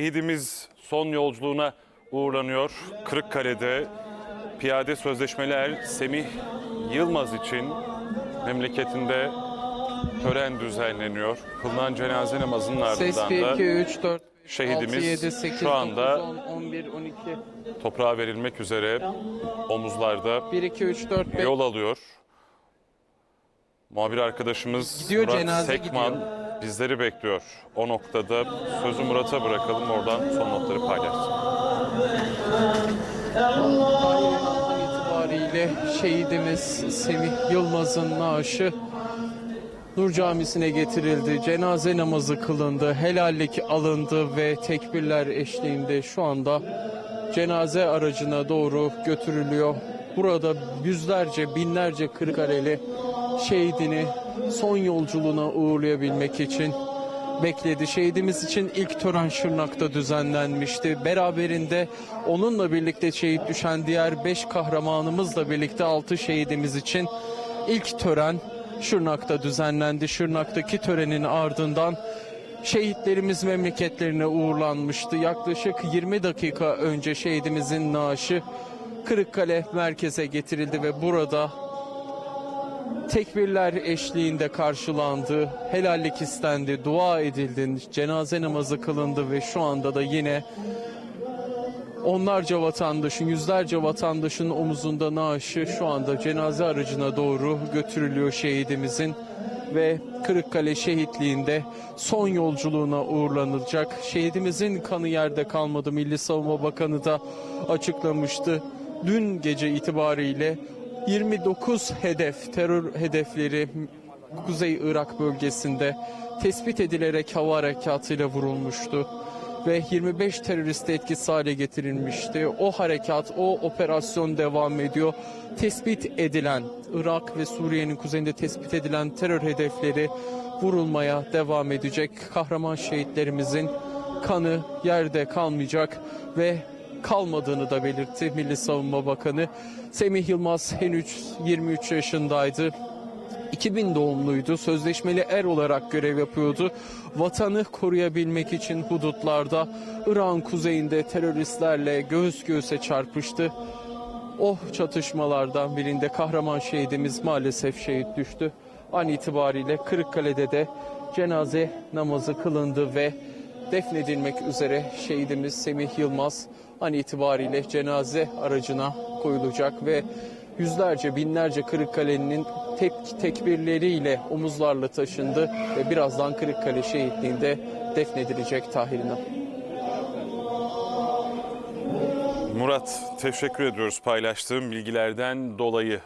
Şehidimiz son yolculuğuna uğurlanıyor. Kırıkkale'de piyade sözleşmeli er Semih Yılmaz için memleketinde tören düzenleniyor. Kılınan cenaze namazının ardından 1, 2, 3, 4, Şehidimiz 6, 7, 8, şu anda 9, 10, 11, 12. toprağa verilmek üzere omuzlarda 1, 2, 3, 4, 5. yol alıyor. Muhabir arkadaşımız Gidiyor, Murat Sekman gidiyor. Bizleri bekliyor. O noktada sözü Murat'a bırakalım oradan son notları paylaşsın. İtibariyle şehidimiz Semih Yılmaz'ın naaşı Nur Camisi'ne getirildi. Cenaze namazı kılındı. Helallik alındı ve tekbirler eşliğinde şu anda cenaze aracına doğru götürülüyor. Burada yüzlerce, binlerce Kırıkhaleli şehidini son yolculuğuna uğurlayabilmek için bekledi. Şehidimiz için ilk tören Şırnak'ta düzenlenmişti. Beraberinde onunla birlikte şehit düşen diğer 5 kahramanımızla birlikte 6 şehidimiz için ilk tören Şırnak'ta düzenlendi. Şırnak'taki törenin ardından şehitlerimiz memleketlerine uğurlanmıştı. Yaklaşık 20 dakika önce şehidimizin naaşı Kırıkkale merkeze getirildi ve burada tekbirler eşliğinde karşılandı, helallik istendi, dua edildi, cenaze namazı kılındı ve şu anda da yine onlarca vatandaşın, yüzlerce vatandaşın omuzunda naaşı şu anda cenaze aracına doğru götürülüyor şehidimizin ve Kırıkkale şehitliğinde son yolculuğuna uğurlanılacak. Şehidimizin kanı yerde kalmadı. Milli Savunma Bakanı da açıklamıştı. Dün gece itibariyle 29 hedef, terör hedefleri Kuzey Irak bölgesinde tespit edilerek hava harekatıyla vurulmuştu ve 25 terörist etkisiz hale getirilmişti. O harekat, o operasyon devam ediyor. Tespit edilen Irak ve Suriye'nin kuzeyinde tespit edilen terör hedefleri vurulmaya devam edecek. Kahraman şehitlerimizin kanı yerde kalmayacak ve kalmadığını da belirtti Milli Savunma Bakanı. Semih Yılmaz henüz 23 yaşındaydı. 2000 doğumluydu. Sözleşmeli er olarak görev yapıyordu. Vatanı koruyabilmek için hudutlarda İran kuzeyinde teröristlerle göğüs göğüse çarpıştı. O çatışmalardan birinde kahraman şehidimiz maalesef şehit düştü. An itibariyle Kırıkkale'de de cenaze namazı kılındı ve defnedilmek üzere şehidimiz Semih Yılmaz an itibariyle cenaze aracına koyulacak ve yüzlerce binlerce Kırıkkale'nin tek, tekbirleriyle omuzlarla taşındı ve birazdan Kırıkkale şehitliğinde defnedilecek Tahir'ine. Murat teşekkür ediyoruz paylaştığım bilgilerden dolayı.